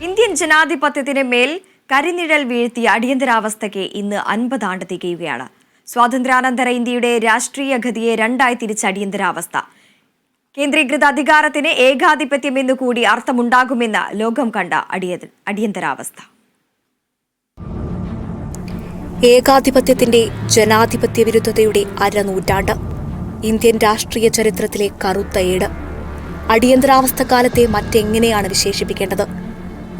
Indian ജനാധിപത്യത്തിന് മേൽ കരിനിഴൽ വീഴ്ത്തിയ അടിയന്തരാവസ്ഥയ്ക്ക് ഇന്ന് അൻപതാണ്ട് തികയുകയാണ്. സ്വാതന്ത്ര്യാനന്തര ഇന്ത്യയുടെ രാഷ്ട്രീയ ഗതിയെ രണ്ടായി തിരിച്ച അടിയന്തരാവസ്ഥ. കേന്ദ്രീകൃത അധികാരത്തിന് ഏകാധിപത്യം എന്നുകൂടി അർത്ഥമുണ്ടാകുമെന്ന് ലോകം കണ്ട അടിയ അടിയന്തരാവസ്ഥ. ഏകാധിപത്യത്തിന്റെ ജനാധിപത്യ വിരുദ്ധതയുടെ അരനൂറ്റാണ്ട് ഇന്ത്യൻ രാഷ്ട്രീയ ചരിത്രത്തിലെ കറുത്ത ഏട്. അടിയന്തരാവസ്ഥ കാലത്തെ മറ്റെങ്ങനെയാണ് വിശേഷിപ്പിക്കേണ്ടത്?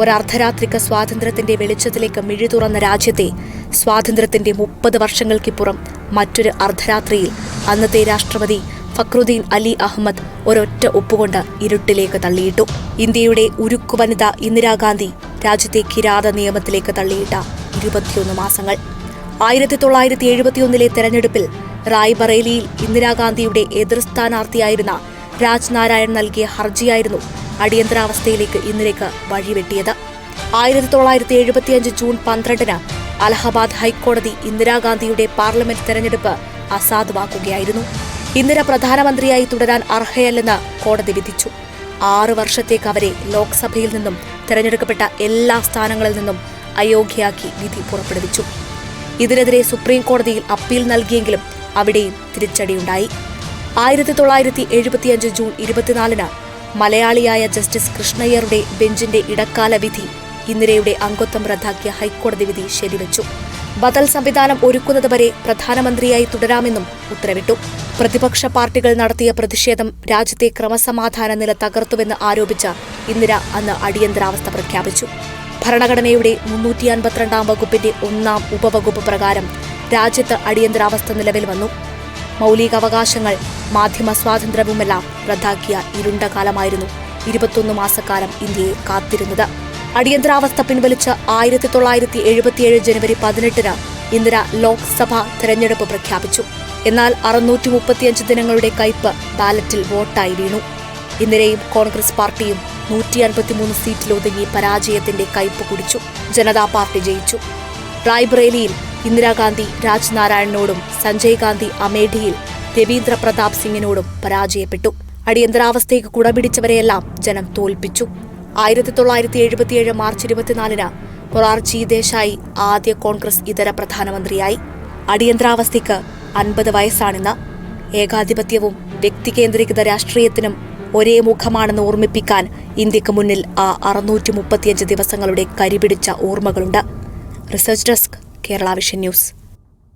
ഒരർദ്ധരാത്രിക സ്വാതന്ത്ര്യത്തിന്റെ വെളിച്ചത്തിലേക്ക് മിഴി തുറന്ന രാജ്യത്തെ സ്വാതന്ത്ര്യത്തിന്റെ മുപ്പത് വർഷങ്ങൾക്കിപ്പുറം മറ്റൊരു അർദ്ധരാത്രിയിൽ അന്നത്തെ രാഷ്ട്രപതി ഫക്രുദ്ദീൻ അലി അഹമ്മദ് ഒരൊറ്റ ഒപ്പുകൊണ്ട് ഇരുട്ടിലേക്ക് തള്ളിയിട്ടു. ഇന്ത്യയുടെ ഉരുക്കു വനിത ഇന്ദിരാഗാന്ധി രാജ്യത്തെ കിരാത നിയമത്തിലേക്ക് തള്ളിയിട്ട ഇരുപത്തിയൊന്ന് മാസങ്ങൾ. ആയിരത്തി തൊള്ളായിരത്തി എഴുപത്തിയൊന്നിലെ തെരഞ്ഞെടുപ്പിൽ റായ്ബറേലിയിൽ ഇന്ദിരാഗാന്ധിയുടെ എതിർ സ്ഥാനാർത്ഥിയായിരുന്ന രാജ് നാരായൺ നൽകിയ ഹർജിയായിരുന്നു അടിയന്തരാവസ്ഥയിലേക്ക് ഇന്ദിരയ്ക്ക് വഴിവെട്ടിയത്. ആയിരത്തി തൊള്ളായിരത്തി എഴുപത്തിയഞ്ച് ജൂൺ പന്ത്രണ്ടിന് അലഹബാദ് ഹൈക്കോടതി ഇന്ദിരാഗാന്ധിയുടെ പാർലമെന്റ് തെരഞ്ഞെടുപ്പ് അസാധുവാക്കുകയായിരുന്നു. ഇന്ദിര പ്രധാനമന്ത്രിയായി തുടരാൻ അർഹയല്ലെന്ന് കോടതി വിധിച്ചു. ആറ് വർഷത്തേക്ക് അവരെ ലോക്സഭയിൽ നിന്നും തെരഞ്ഞെടുക്കപ്പെട്ട എല്ലാ സ്ഥാനങ്ങളിൽ നിന്നും അയോഗ്യയാക്കി വിധി പുറപ്പെടുവിച്ചു. ഇതിനെതിരെ സുപ്രീം കോടതിയിൽ അപ്പീൽ നൽകിയെങ്കിലും അവിടെയും തിരിച്ചടിയുണ്ടായി. ആയിരത്തി തൊള്ളായിരത്തി എഴുപത്തിയഞ്ച് ജൂൺ ഇരുപത്തിനാലിന് മലയാളിയായ ജസ്റ്റിസ് കൃഷ്ണയ്യരുടെ ബെഞ്ചിന്റെ ഇടക്കാല വിധി ഇന്ദിരയുടെ അംഗത്വം റദ്ദാക്കിയ ഹൈക്കോടതി വിധി ശരിവച്ചു. ബദൽ സംവിധാനം ഒരുക്കുന്നതുവരെ പ്രധാനമന്ത്രിയായി തുടരാമെന്നും ഉത്തരവിട്ടു. പ്രതിപക്ഷ പാർട്ടികൾ നടത്തിയ പ്രതിഷേധം രാജ്യത്തെ ക്രമസമാധാന നില തകർത്തുവെന്ന് ആരോപിച്ച ഇന്ദിര അന്ന് അടിയന്തരാവസ്ഥ പ്രഖ്യാപിച്ചു. ഭരണഘടനയുടെ മുന്നൂറ്റി അൻപത്തിരണ്ടാം വകുപ്പിന്റെ ഒന്നാം ഉപവകുപ്പ് പ്രകാരം രാജ്യത്ത് അടിയന്തരാവസ്ഥ നിലവിൽ വന്നു. മൗലികാവകാശങ്ങൾ മാധ്യമ സ്വാതന്ത്ര്യവുമെല്ലാം റദ്ദാക്കിയ ഇരുണ്ട കാലമായിരുന്നു ഇരുപത്തൊന്ന് മാസക്കാലം ഇന്ത്യയെ കാത്തിരുന്നത്. അടിയന്തരാവസ്ഥ പിൻവലിച്ച് ആയിരത്തി തൊള്ളായിരത്തി എഴുപത്തിയേഴ് ജനുവരി പതിനെട്ടിന് ഇന്ദിര ലോക്സഭ തെരഞ്ഞെടുപ്പ് പ്രഖ്യാപിച്ചു. എന്നാൽ അറുന്നൂറ്റി മുപ്പത്തിയഞ്ച് ദിനങ്ങളുടെ കയ്പ് ബാലറ്റിൽ വോട്ടായി വീണു. ഇന്ദിരയും കോൺഗ്രസ് പാർട്ടിയും നൂറ്റി അൻപത്തിമൂന്ന് സീറ്റിലൊതുങ്ങി പരാജയത്തിന്റെ കയ്പ് കുടിച്ചു. ജനതാ പാർട്ടി ജയിച്ചു. റായ്ബറേലിയിൽ ഇന്ദിരാഗാന്ധി രാജ്നാരായണനോടും സഞ്ജയ് ഗാന്ധി അമേഠിയിൽ രവീന്ദ്ര പ്രതാപ് സിംഗിനോടും പരാജയപ്പെട്ടു. അടിയന്തരാവസ്ഥയ്ക്ക് കുടപിടിച്ചവരെയെല്ലാം ജനം തോൽപ്പിച്ചു. ആയിരത്തി തൊള്ളായിരത്തി എഴുപത്തിയേഴ് മാർച്ച് ഇരുപത്തിനാലിന് മൊറാർജി ദേശായി ആദ്യ കോൺഗ്രസ് ഇതര പ്രധാനമന്ത്രിയായി. അടിയന്തരാവസ്ഥയ്ക്ക് അൻപത് വയസ്സാണിന്ന്. ഏകാധിപത്യവും വ്യക്തികേന്ദ്രീകൃത രാഷ്ട്രീയത്തിനും ഒരേ മുഖമാണെന്ന് ഓർമ്മിപ്പിക്കാൻ ഇന്ത്യയ്ക്ക് മുന്നിൽ ആ അറുന്നൂറ്റി മുപ്പത്തിയഞ്ച് ദിവസങ്ങളുടെ കരിപിടിച്ച ഓർമ്മകളുണ്ട്. Research desk Kerala vision news